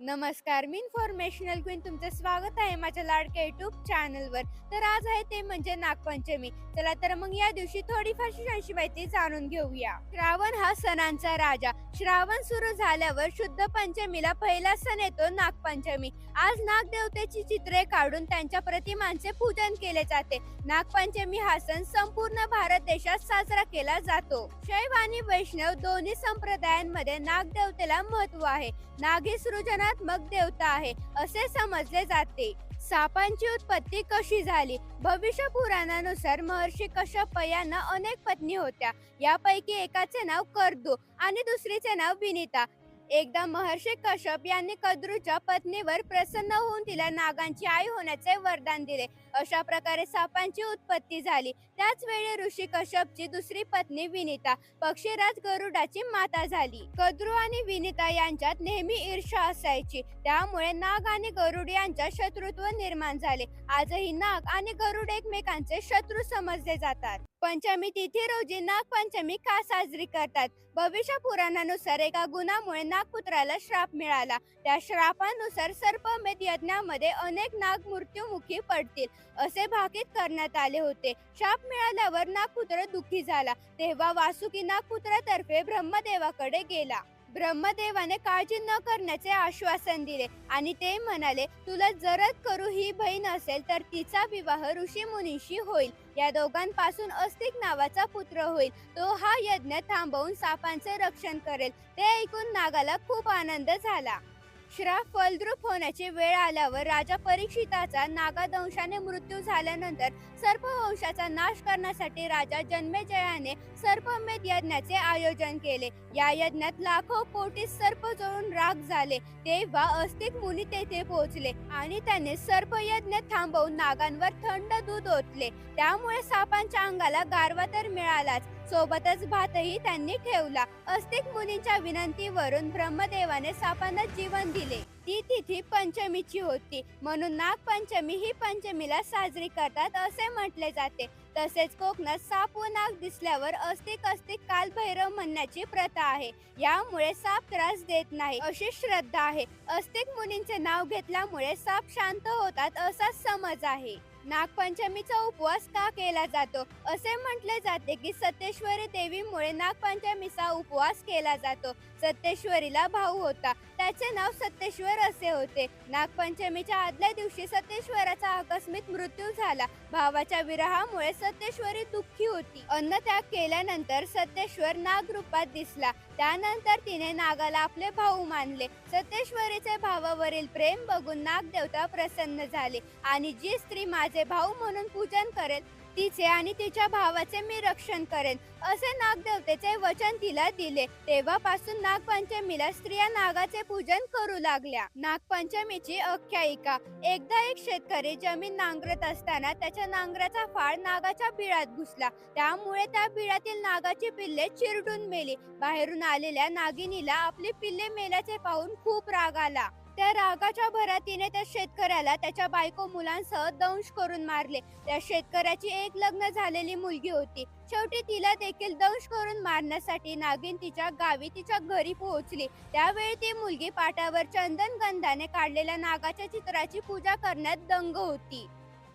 नमस्कार मी informational queen तुमचं स्वागत आहे माझ्या लाडक्या युट्यूब चॅनलवर तर आज आहे ते म्हणजे नागपंचमी. चला तर मग या दिवशी थोडीफार अशी माहिती जाणून घेऊया. श्रावण हा सणांचा राजा. श्रावण सुरू झाल्यावर शुद्ध पंचमीला पहिला सण येतो नागपंचमी. आज नागदेवतेची चित्रे काढून त्यांच्या प्रतिमांचे पूजन केले जाते. नागपंचमी हा सण संपूर्ण भारत देशात साजरा केला जातो. शैव आणि वैष्णव दोन्ही संप्रदायांमध्ये नागदेवतेला महत्त्व आहे. नागी सृजना सृजनात्मक देवता आहे असे समजले जाते. सापांची उत्पत्ती कशी झाली? भविष्य पुराणानुसार महर्षी कश्यप यांना अनेक पत्नी होत्या. यापैकी एकाचे नाव कर्दू आणि दुसरीचे नाव विनिता. एकदा महर्षी कश्यप यांनी कद्रूच्या पत्नीवर प्रसन्न होऊन तिला नागांची आई होण्याचे वरदान दिले. अशा प्रकारे सापांची उत्पत्ती झाली. त्याच वेळी ऋषी कश्यपची दुसरी पत्नी विनिता पक्षीराज गरुडाची माता झाली. कद्रू आणि विनिता यांच्यात नेहमी ईर्षा असायची. त्यामुळे नाग आणि गरुड यांच्यात शत्रुत्व निर्माण झाले. आजही नाग आणि गरुड एकमेकांचे शत्रू समजले जातात. पंचमी तिथी रोजी नागपंचमी का साजरी करतात. भविष्य पुराणानुसार एका गुणामुळे नागपुत्राला श्राप मिळाला. त्या श्रापानुसार सर्पमेध यज्ञामध्ये अनेक नाग मृत्युमुखी पडतील असे भाकीत करण्यात आले होते. शाप मिळाल्यावर नागपुत्र दुःखी झाला. तेव्हा वासुकी नागपुत्रातर्फे ब्रह्मदेवाकडे गेला. ब्रह्मदेवाने काळजी न करण्याचे आश्वासन दिले. आणि ते म्हणाले तुला जरद करू ही बहीण असेल तर तिचा विवाह ऋषी मुनीशी होईल. या दोघांपासून अस्तिक नावाचा पुत्र होईल. तो हा यज्ञ थांबवून सापांचे रक्षण करेल. ते ऐकून नागाला खूप आनंद झाला. श्राप फलद्रुप होण्याची वेळ आल्यावर राजा परीक्षिताचा नागादंशाने मृत्यू झाल्यानंतर सर्पवंशाचा नाश करण्यासाठी राजा जन्मेजयाने सर्पमेध यज्ञाचे आयोजन केले. या यज्ञात लाखो कोटी सर्प जळून राग झाले. तेव्हा अस्तिक मुनी तेथे पोहोचले आणि त्याने सर्पयज्ञ थांबवून नागांवर थंड दूध ओतले. त्यामुळे सापांच्या अंगाला गारवा तर मिळालाच. सोबतच भातही त्यांनी ठेवला. अस्तिक मुनींच्या विनंतीवरून ब्रह्मदेवाने सापांना जीवन दिले. ती तिथी पंचमीची होती. म्हणून नागपंचमी ही पंचमीला साजरी करतात असे म्हटले जाते. तसेच कोकणात साप व नाग दिसल्यावर अस्तिक अस्तिक कालभैरव म्हणण्याची प्रथा आहे. यामुळे साप त्रास देत नाही अशी श्रद्धा आहे. अस्तिक मुनींचे नाव घेतल्यामुळे साप शांत होतात असा समज आहे. नागपंचमीचा उपवास का केला जातो? असे म्हटले जाते की सत्येश्वरी देवीमुळे नागपंचमीचा उपवास केला जातो. सत्येश्वरीला भाऊ होता. त्याचे नाव सत्येश्वर असे होते. नागपंचमीच्या आदल्या दिवशी सत्येश्वराचा आकस्मिक मृत्यू झाला. भावाच्या विरहामुळे सत्येश्वरी दुःखी होती. अन्नत्याग केल्यानंतर सत्येश्वर नाग रूपात दिसला. त्यानंतर तिने नागाला आपले भाऊ मानले. सत्येश्वरीचे भावावरील प्रेम बघून नागदेवता प्रसन्न झाले. आणि जी स्त्री माझे भाऊ म्हणून पूजन करेल तिचे आणि तिच्या भावाचे मी रक्षण करेन. असे नागदेवतेचे वचन तिला दिले. तेव्हापासून नागपंचमीला स्त्रिया नागाचे पूजन करू लागल्या. नागपंचमीची आख्यायिका. एकदा एक शेतकरी जमीन नांगरत असताना त्याच्या नांगराचा फाळ नागाच्या बिळात घुसला. त्यामुळे त्या बिळातील नागाची पिल्ले चिरडून मेली. बाहेरून आलेल्या नागिनीला आपली पिल्ले मेल्याचे पाहून खूप राग आला. त्या रागाच्या भरात तिने त्या शेतकऱ्याला त्याच्या बायको मुलांसह दंश करून मारले. त्या शेतकऱ्याची एक लग्न झालेली मुलगी होती. शेवटी तिला देखील दंश करून मारण्यासाठी नागिन तिच्या गावी तिच्या घरी पोहोचली. त्यावेळी ती मुलगी पाटावर चंदन गंधाने काढलेल्या नागाच्या चित्राची पूजा करण्यात दंग होती.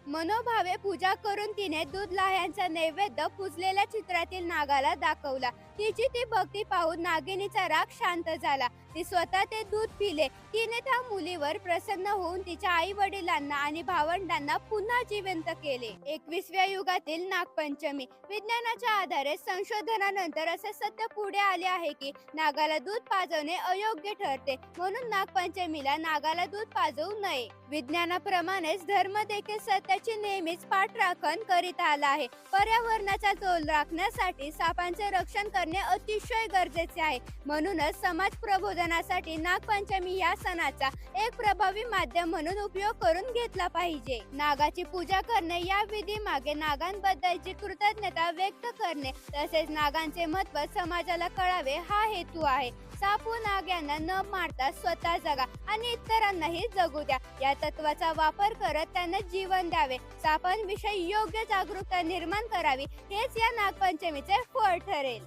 मनोभावे पूजा करून तिने दूध लाह्यांचा नैवेद्य पुजलेल्या चित्रातील नागाला दाखवला. तिची ती भक्ती पाहून नागिनीचा राग शांत झाला. ती स्वतः ते दूध पिले. तिने त्या मुलीवर प्रसन्न होऊन तिच्या आई वडिलांना आणि भावंडांना पुन्हा जिवंत केले. एकविसव्या युगातील नागपंचमी. विज्ञानाच्या आधारे संशोधनानंतर असे सत्य पुढे आले आहे की नागाला दूध पाजवणे अयोग्य ठरते. म्हणून नागपंचमीला नागाला दूध पाजवू नये. विज्ञानाप्रमाणेच धर्म देखील सत्याची नेहमीच पाठराखण करीत आला आहे. पर्यावरणाचा जोल राखण्यासाठी सापांचे रक्षण करणे अतिशय गरजेचे आहे. म्हणूनच समाज प्रबोधन प्रबोधनासाठी नागपंचमी या सणाचा एक प्रभावी माध्यम म्हणून उपयोग करून घेतला पाहिजे. नागाची पूजा करणे या विधी मागे नागांबद्दलची कृतज्ञता व्यक्त करणे तसेच नागांचे महत्त्व समाजाला कळावे हा हेतू आहे. सापू नाग यांना न मारता स्वतः जगा आणि इतरांनाही जगू द्या. या तत्वाचा वापर करत त्यांना जीवन द्यावे. सापांविषयी योग्य जागरूकता निर्माण करावी हेच या नागपंचमीचे फळ ठरेल.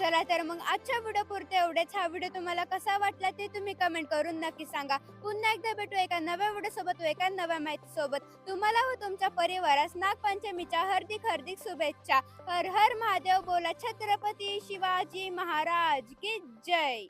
चला तर मग आजच्या व्हिडिओ पुरते एवढेच. हा व्हिडिओ तुम्हाला कसा वाटला ते तुम्ही कमेंट करून नक्की सांगा. पुन्हा एकदा भेटू एका नव्या व्हिडिओ सोबत एका नव्या माहिती सोबत. तुम्हाला व तुमच्या परिवारास नागपंचमीच्या हार्दिक हार्दिक शुभेच्छा. हर हर महादेव बोला. छत्रपती शिवाजी महाराज की जय.